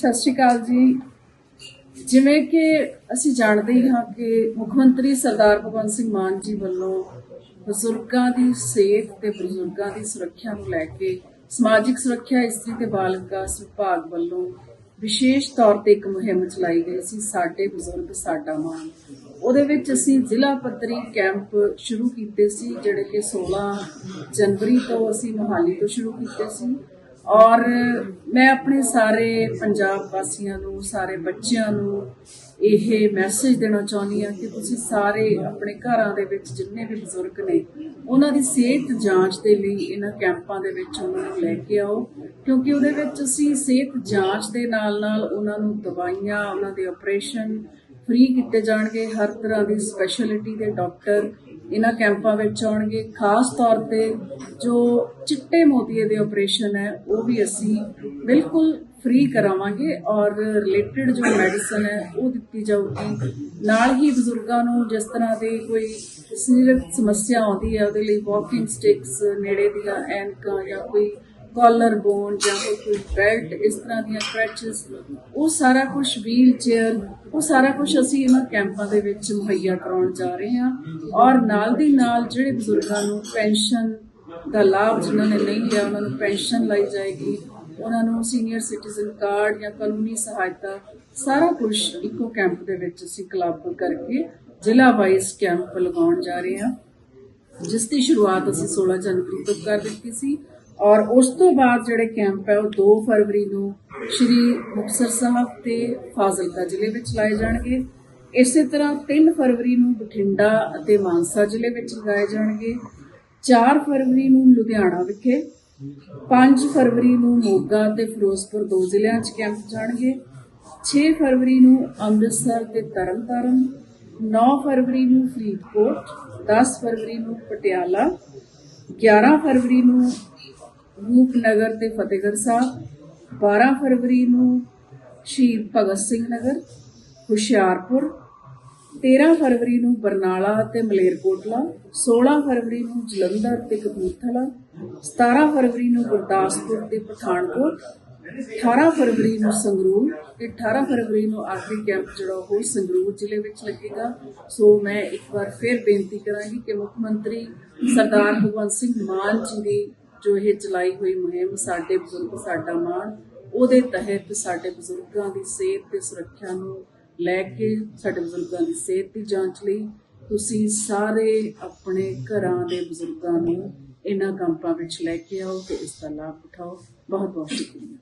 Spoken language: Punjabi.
ਸਤਿ ਸ਼੍ਰੀ ਅਕਾਲ ਜੀ। ਜਿਵੇਂ ਕਿ ਅਸੀਂ ਜਾਣਦੇ ਹੀ ਹਾਂ ਕਿ ਮੁੱਖ ਮੰਤਰੀ ਸਰਦਾਰ ਭਗਵੰਤ ਸਿੰਘ ਮਾਨ ਜੀ ਵੱਲੋਂ ਬਜ਼ੁਰਗਾਂ ਦੀ ਸਿਹਤ ਤੇ ਬਜ਼ੁਰਗਾਂ ਦੀ ਸੁਰੱਖਿਆ ਨੂੰ ਲੈ ਕੇ ਸਮਾਜਿਕ ਸੁਰੱਖਿਆ, ਇਸਤਰੀ ਤੇ ਬਾਲ ਵਿਕਾਸ ਵਿਭਾਗ ਵੱਲੋਂ ਵਿਸ਼ੇਸ਼ ਤੌਰ ਤੇ ਇੱਕ ਮੁਹਿੰਮ ਚਲਾਈ ਗਈ ਸੀ, ਸਾਡੇ ਬਜ਼ੁਰਗ, ਸਾਡਾ ਮਾਨ। ਉਹਦੇ ਵਿੱਚ ਅਸੀਂ ਜ਼ਿਲ੍ਹਾ ਪੱਧਰੀ ਕੈਂਪ ਸ਼ੁਰੂ ਕੀਤੇ ਸੀ, ਜਿਹੜੇ ਕਿ 16 ਜਨਵਰੀ ਤੋਂ ਅਸੀਂ ਮੋਹਾਲੀ ਤੋਂ ਸ਼ੁਰੂ ਕੀਤੇ ਸੀ। ਔਰ ਮੈਂ ਆਪਣੇ ਸਾਰੇ ਪੰਜਾਬ ਵਾਸੀਆਂ ਨੂੰ, ਸਾਰੇ ਬੱਚਿਆਂ ਨੂੰ ਇਹ ਮੈਸੇਜ ਦੇਣਾ ਚਾਹੁੰਦੀ ਹਾਂ ਕਿ ਤੁਸੀਂ ਸਾਰੇ ਆਪਣੇ ਘਰਾਂ ਦੇ ਵਿੱਚ ਜਿੰਨੇ ਵੀ ਬਜ਼ੁਰਗ ਨੇ, ਉਹਨਾਂ ਦੀ ਸਿਹਤ ਜਾਂਚ ਦੇ ਲਈ ਇਹਨਾਂ ਕੈਂਪਾਂ ਦੇ ਵਿੱਚ ਉਹਨਾਂ ਨੂੰ ਲੈ ਕੇ ਆਓ, ਕਿਉਂਕਿ ਉਹਦੇ ਵਿੱਚ ਅਸੀਂ ਸਿਹਤ ਜਾਂਚ ਦੇ ਨਾਲ ਨਾਲ ਉਹਨਾਂ ਨੂੰ ਦਵਾਈਆਂ, ਉਹਨਾਂ ਦੇ ਆਪਰੇਸ਼ਨ ਫ੍ਰੀ ਕੀਤੇ ਜਾਣਗੇ, ਹਰ ਤਰ੍ਹਾਂ ਦੀ ਸਪੈਸ਼ਲਿਟੀ ਦੇ ਡਾਕਟਰ ਇਹਨਾਂ ਕੈਂਪਾਂ ਵਿੱਚ ਆਉਣਗੇ। ਖਾਸ ਤੌਰ ਤੇ ਜੋ ਚਿੱਟੇ ਮੋਤੀਏ ਦੇ ਆਪਰੇਸ਼ਨ ਹੈ, ਉਹ ਵੀ ਅਸੀਂ ਬਿਲਕੁਲ ਫ੍ਰੀ ਕਰਾਵਾਂਗੇ ਔਰ ਰਿਲੇਟਡ ਜੋ ਮੈਡੀਸਨ ਹੈ, ਉਹ ਦਿੱਤੀ ਜਾਊਗੀ। ਨਾਲ ਹੀ ਬਜ਼ੁਰਗਾਂ ਨੂੰ ਜਿਸ ਤਰ੍ਹਾਂ ਦੀ ਕੋਈ ਸਰੀਰਕ ਸਮੱਸਿਆ ਆਉਂਦੀ ਹੈ, ਉਹਦੇ ਲਈ ਵਾਕਿੰਗ ਸਟਿਕਸ ਨੇੜੇ ਦੀਆਂ ਐਨਕਾਂ ਜਾਂ ਕੋਈ ਕਾਲਰ ਬੋਨ ਜਾਂ ਹੋਰ ਕੋਈ ਬੈਲਟ ਇਸ ਤਰ੍ਹਾਂ ਦੀਆਂ ਕ੍ਰੈਚਸ ਉਹ ਸਾਰਾ ਕੁਝ ਵੀਲ ਚੇਅਰ ਉਹ ਸਾਰਾ ਕੁਝ ਅਸੀਂ ਇਹਨਾਂ ਕੈਂਪਾਂ ਦੇ ਵਿੱਚ ਮੁਹੱਈਆ ਕਰਾਉਣ ਜਾ ਰਹੇ ਹਾਂ। ਔਰ ਨਾਲ ਦੀ ਨਾਲ ਜਿਹੜੇ ਬਜ਼ੁਰਗਾਂ ਨੂੰ ਪੈਨਸ਼ਨ ਦਾ ਲਾਭ ਜਿਨ੍ਹਾਂ ਨੇ ਨਹੀਂ ਲਿਆ, ਉਹਨਾਂ ਨੂੰ ਪੈਨਸ਼ਨ ਲਈ ਜਾਏਗੀ, ਉਹਨਾਂ ਨੂੰ ਸੀਨੀਅਰ ਸਿਟੀਜ਼ਨ ਕਾਰਡ ਜਾਂ ਕਾਨੂੰਨੀ ਸਹਾਇਤਾ, ਸਾਰਾ ਕੁਝ ਇੱਕੋ ਕੈਂਪ ਦੇ ਵਿੱਚ ਅਸੀਂ ਕਲੱਬ ਕਰਕੇ ਜ਼ਿਲ੍ਹਾ ਵਾਈਜ਼ ਕੈਂਪ ਲਗਾਉਣ ਜਾ ਰਹੇ ਹਾਂ। ਜਿਸ ਦੀ ਸ਼ੁਰੂਆਤ ਅਸੀਂ 16 ਜਨਵਰੀ ਤੋਂ ਕਰ ਦਿੱਤੀ ਸੀ। ਔਰ ਉਸ ਤੋਂ ਬਾਅਦ ਜਿਹੜੇ ਕੈਂਪ ਹੈ ਉਹ 2 ਫਰਵਰੀ ਨੂੰ ਸ਼੍ਰੀ ਮੁਕਤਸਰ ਸਾਹਿਬ ਤੇ ਫਾਜ਼ਿਲਕਾ ਜ਼ਿਲ੍ਹੇ ਵਿੱਚ ਲਾਏ ਜਾਣਗੇ। ਇਸੇ ਤਰ੍ਹਾਂ 3 ਫਰਵਰੀ ਨੂੰ ਬਠਿੰਡਾ ਅਤੇ ਮਾਨਸਾ ਜ਼ਿਲ੍ਹੇ ਵਿੱਚ ਲਗਾਏ ਜਾਣਗੇ। 4 ਫਰਵਰੀ ਨੂੰ ਲੁਧਿਆਣਾ ਵਿਖੇ 5 ਫਰਵਰੀ ਨੂੰ ਮੋਗਾ ਤੇ ਫਿਰੋਜ਼ਪੁਰ ਦੋ ਜ਼ਿਲ੍ਹਿਆਂ 'ਚ ਕੈਂਪ ਜਾਣਗੇ। 6 ਫਰਵਰੀ ਨੂੰ ਅੰਮ੍ਰਿਤਸਰ ਤੇ ਤਰਨਤਾਰਨ 9 ਫਰਵਰੀ ਨੂੰ ਫਰੀਦਕੋਟ 10 ਫਰਵਰੀ ਨੂੰ ਪਟਿਆਲਾ 11 ਫਰਵਰੀ ਨੂੰ ਰੂਪਨਗਰ ਤੇ ਫਤਿਹਗੜ੍ਹ ਸਾਹਿਬ 12 ਫਰਵਰੀ ਨੂੰ ਸ਼ਹੀਦ ਭਗਤ ਸਿੰਘ ਨਗਰ, ਹੁਸ਼ਿਆਰਪੁਰ 13 ਫਰਵਰੀ ਨੂੰ ਬਰਨਾਲਾ ਤੇ ਮਲੇਰਕੋਟਲਾ 16 ਫਰਵਰੀ ਨੂੰ ਜਲੰਧਰ ਤੇ ਕਪੂਰਥਲਾ 17 ਫਰਵਰੀ ਨੂੰ ਗੁਰਦਾਸਪੁਰ ਤੇ ਪਠਾਨਕੋਟ 18 ਫਰਵਰੀ ਨੂੰ ਸੰਗਰੂਰ ਤੇ 18 ਫਰਵਰੀ ਨੂੰ ਆਖਰੀ ਕੈਂਪ ਜਿਹੜਾ ਉਹ ਸੰਗਰੂਰ ਜ਼ਿਲ੍ਹੇ ਵਿੱਚ ਲੱਗੇਗਾ। ਸੋ ਮੈਂ ਇੱਕ ਵਾਰ ਫਿਰ ਬੇਨਤੀ ਕਰਾਂਗੀ ਕਿ ਮੁੱਖ ਮੰਤਰੀ ਸਰਦਾਰ ਭਗਵੰਤ ਸਿੰਘ ਮਾਨ ਜੀ ਦੀ ਜੋ ਇਹ ਚਲਾਈ ਹੋਈ ਮੁਹਿੰਮ ਸਾਡੇ ਬਜ਼ੁਰਗ, ਸਾਡਾ ਮਾਣ, ਉਹਦੇ ਤਹਿਤ ਸਾਡੇ ਬਜ਼ੁਰਗਾਂ ਦੀ ਸਿਹਤ ਤੇ ਸੁਰੱਖਿਆ ਨੂੰ ਲੈ ਕੇ ਸਾਡੇ ਬਜ਼ੁਰਗਾਂ ਦੀ ਸਿਹਤ ਦੀ ਜਾਂਚ ਲਈ ਤੁਸੀਂ ਸਾਰੇ ਆਪਣੇ ਘਰਾਂ ਦੇ ਬਜ਼ੁਰਗਾਂ ਨੂੰ ਇਹਨਾਂ ਕੰਪਾਂ ਵਿੱਚ ਲੈ ਕੇ ਆਓ ਤੇ ਇਸ ਦਾ ਲਾਭ ਉਠਾਓ। ਬਹੁਤ ਬਹੁਤ ਸ਼ੁਕਰੀਆ।